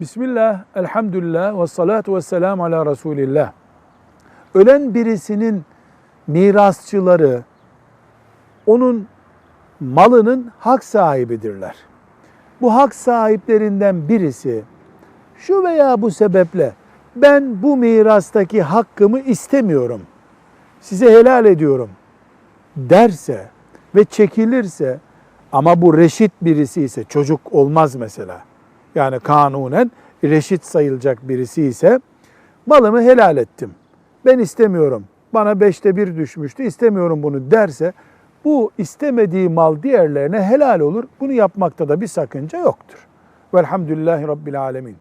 Bismillah, elhamdülillah ve salatu ve selamu ala Resulillah. Ölen birisinin mirasçıları onun malının hak sahibidirler. Bu hak sahiplerinden birisi şu veya bu sebeple ben bu mirastaki hakkımı istemiyorum. Size helal ediyorum derse ve çekilirse ama bu reşit birisi ise çocuk olmaz mesela. Yani kanunen reşit sayılacak birisi ise malımı helal ettim. Ben istemiyorum. Bana beşte bir düşmüştü istemiyorum bunu derse bu istemediği mal diğerlerine helal olur. Bunu yapmakta da bir sakınca yoktur. Velhamdülillahi Rabbil Alemin.